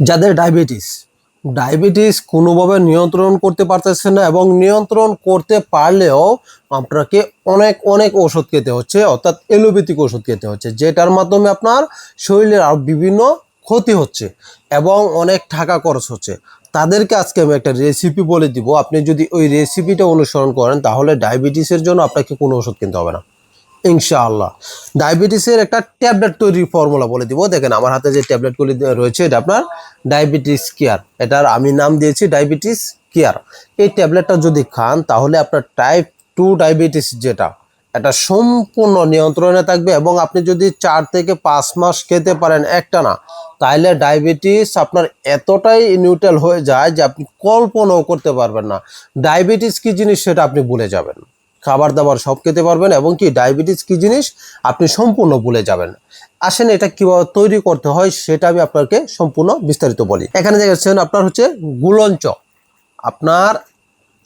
যাদের diabetes. Diabetes কোনোভাবে নিয়ন্ত্রণ করতে পারতেছে না এবং নিয়ন্ত্রণ করতে পারলেও আপনাকে অনেক অনেক ওষুধ খেতে হচ্ছে, অর্থাৎ এলোপ্যাথিক ওষুধ খেতে হচ্ছে, যেটার মাধ্যমে আপনার শরীরের আর বিভিন্ন ক্ষতি হচ্ছে এবং অনেক টাকা খরচ হচ্ছে। তাদেরকে আজকে আমি একটা রেসিপি বলে দিব। আপনি যদি ওই রেসিপিটা অনুসরণ করেন, তাহলে ডায়াবেটিসের জন্য আপনাকে কোনো ওষুধ কিনতে হবে না। ইনশাআল্লাহ। ডায়াবেটিসের একটা ট্যাবলেট তৈরির ফর্মুলা বলে দিব। দেখেন আমার হাতে যে ট্যাবলেটগুলি রয়েছে, এটা আপনার ডায়াবেটিস কেয়ার। এটার আমি নাম দিয়েছি ডায়াবেটিস কেয়ার। এই ট্যাবলেটটা যদি খান, তাহলে আপনার টাইপ টু ডায়াবেটিস যেটা, এটা সম্পূর্ণ নিয়ন্ত্রণে থাকবে এবং আপনি যদি চার থেকে পাঁচ মাস খেতে পারেন একটা না তাহলে ডায়াবেটিস আপনার এতটাই নিউট্রাল হয়ে যায় যে আপনি কল্পনাও করতে পারবেন না। ডায়াবেটিস কি জিনিস সেটা আপনি ভুলে যাবেন। খাবার দাবার সব খেতে পারবেন এবং কি ডায়াবেটিস কি জিনিস আপনি সম্পূর্ণ ভুলে যাবেন। আসেন এটা কীভাবে তৈরি করতে হয় সেটা আমি আপনাকে সম্পূর্ণ বিস্তারিত বলি। এখানে দেখেছেন আপনার হচ্ছে গুলঞ্চ। আপনার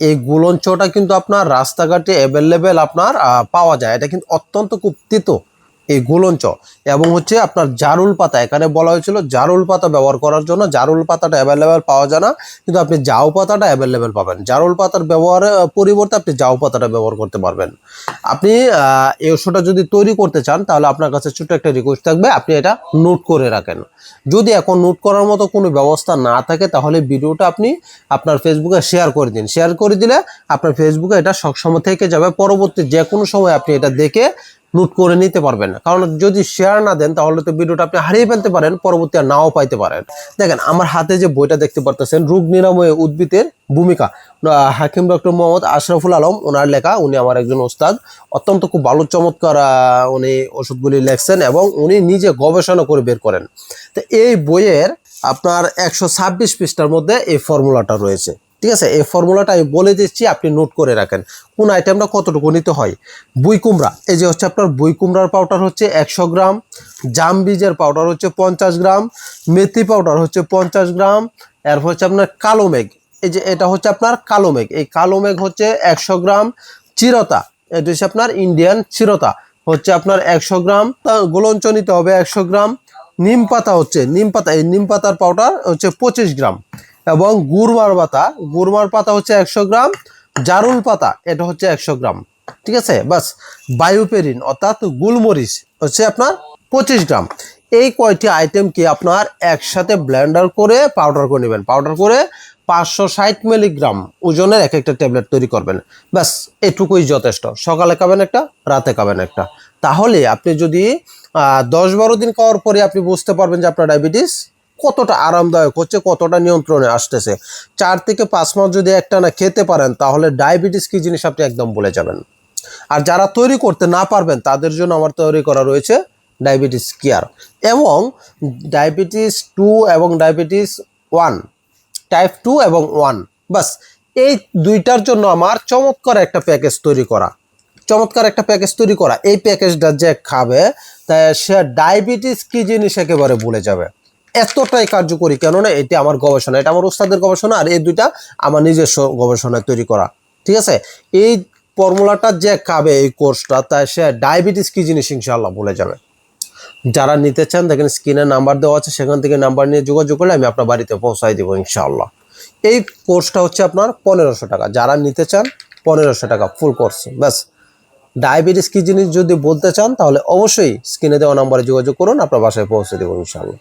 এই গুলঞ্চটা কিন্তু আপনার রাস্তাঘাটে অ্যাভেলেবেল আপনার পাওয়া যায়। এটা কিন্তু অত্যন্ত খুব তিতো। এই গুলঞ্চ এবং হচ্ছে আপনার জারুল পাতা, এখানে বলা হয়েছিল জারুল পাতা ব্যবহার করার জন্য জারুল পাতাটা অ্যাভেলেবেল পাওয়া যায় না, কিন্তু আপনি জাউ পাতাটা অ্যাভেলেবেল পাবেন। জারুল পাতার ব্যবহারের পরিবর্তে আপনি জাউ পাতাটা ব্যবহার করতে পারবেন। আপনি এই ওষুধটা যদি তৈরি করতে চান, তাহলে আপনার কাছে ছোট্ট একটা রিকোয়েস্ট থাকবে, আপনি এটা নোট করে রাখেন। যদি এখন নোট করার মতো কোনো ব্যবস্থা না থাকে, তাহলে ভিডিওটা আপনি আপনার ফেসবুকে শেয়ার করে দিন। শেয়ার করে দিলে আপনার ফেসবুকে এটা সবসময় থেকে যাবে। পরবর্তী যে কোনো সময় আপনি এটা দেখে নোট করে নিতে পারবেন কারণ যদি শেয়ার না দেন, তাহলে তো ভিডিওটা আপনি হারিয়ে ফেলতে পারেন, পরবর্তী আর নাও পাইতে পারেন। দেখেন, আমার হাতে যে বইটা দেখতে পারতেছেন রোগ নিরাময়ে উদ্ভিদের ভূমিকা। হাকিম ডক্টর মোহাম্মদ আশরাফুল আলম, ওনার লেখা, উনি আমার একজন ওস্তাদ, অত্যন্ত খুব ভালো, চমৎকার উনি ওষুধগুলি লেখছেন এবং উনি নিজে গবেষণা করে বের করেন। তো এই বইয়ের আপনার একশো ছাব্বিশ পৃষ্ঠার মধ্যে এই ফর্মুলাটা রয়েছে। ঠিক আছে? এই ফর্মুলাটা আমি বলে দিচ্ছি, আপনি নোট করে রাখেন। কোন আইটেমটা কতটুকু নিতে হয়? বুই কুমড়া। এই যে হচ্ছে আপনার বুই কুমড়ার পাউডার হচ্ছে একশো গ্রাম, জাম বীজের পাউডার হচ্ছে পঞ্চাশ গ্রাম, মেথি পাউডার হচ্ছে পঞ্চাশ গ্রাম, এরপর হচ্ছে আপনার কালো মেঘ। এই যে এটা হচ্ছে আপনার কালো মেঘ। এই কালো মেঘ হচ্ছে একশো গ্রাম চিরতা। এটা হচ্ছে আপনার ইন্ডিয়ান চিরতা। হচ্ছে আপনার একশো গ্রাম গোলঞ্চ নিতে হবে একশো গ্রাম। নিম পাতা হচ্ছে, নিম পাতা, এই নিম পাতার পাউডার হচ্ছে পঁচিশ গ্রাম। এবং গুড়মার পাতা। গুড়মার পাতা হচ্ছে একশো গ্রাম, জারুল পাতা এটা হচ্ছে একশো গ্রাম। ঠিক আছে? বাস, বায়ুপেরিন অর্থাৎ গুলমরিচ হচ্ছে আপনার পঁচিশ গ্রাম। এই কয়টি আইটেমকে আপনার একসাথে ব্লেন্ডার করে পাউডার করে নেবেন? পাউডার করে পাঁচশো ষাট মিলিগ্রাম ওজনের এক একটা ট্যাবলেট তৈরি করবেন। ব্যাস এটুকুই যথেষ্ট। সকালে খাবেন একটা, রাতে খাবেন একটা। তাহলে আপনি যদি দশ বারো দিন খাওয়ার পরে আপনি বুঝতে পারবেন যে আপনার ডায়াবেটিস কতটা আরামদায়ক হচ্ছে, কতটা নিয়ন্ত্রণে আসতেছে। চার থেকে পাঁচ মাস যদি একটা না খেতে পারেন, তাহলে ডায়াবেটিস কি জিনিস আপনি একদম বলে যাবেন। আর যারা তৈরি করতে না পারবেন, তাদের জন্য আমার তৈরি করা রয়েছে ডায়াবেটিস কেয়ার। এবং ডায়াবেটিস টু এবং ডায়াবেটিস ওয়ান, টাইপ টু এবং ওয়ান, বাস, এই দুইটার জন্য আমার চমৎকার একটা প্যাকেজ তৈরি করা। চমৎকার একটা প্যাকেজ তৈরি করা। এই প্যাকেজটা যে খাবে, তা সে ডায়াবেটিস কি জিনিস একেবারে ভুলে যাবে। এতটাই কার্যকরী, কেননা এটি আমার গবেষণা। এটা আমার ওস্তাদের গবেষণা আর এই দুইটা আমার নিজস্ব গবেষণায় তৈরি করা। ঠিক আছে? এই ফর্মুলাটা যে খাবে এই কোর্সটা, তাই সে ডায়াবেটিস কি জিনিস ইনশাল্লাহ বলে যাবে। যারা নিতে চান, দেখেন স্ক্রিনে নাম্বার দেওয়া আছে, সেখান থেকে নাম্বার নিয়ে যোগাযোগ করলে আমি আপনার বাড়িতে পৌঁছাই দেবো ইনশাআল্লাহ। এই কোর্সটা হচ্ছে আপনার পনেরোশো টাকা। যারা নিতে চান, পনেরোশো টাকা, ফুল কোর্স। ব্যাস। ডায়াবেটিস কি জিনিস যদি বলতে চান, তাহলে অবশ্যই স্ক্রিনে দেওয়া নাম্বারে যোগাযোগ করুন, আপনার বাসায় পৌঁছে দেবো ইনশাআল্লাহ।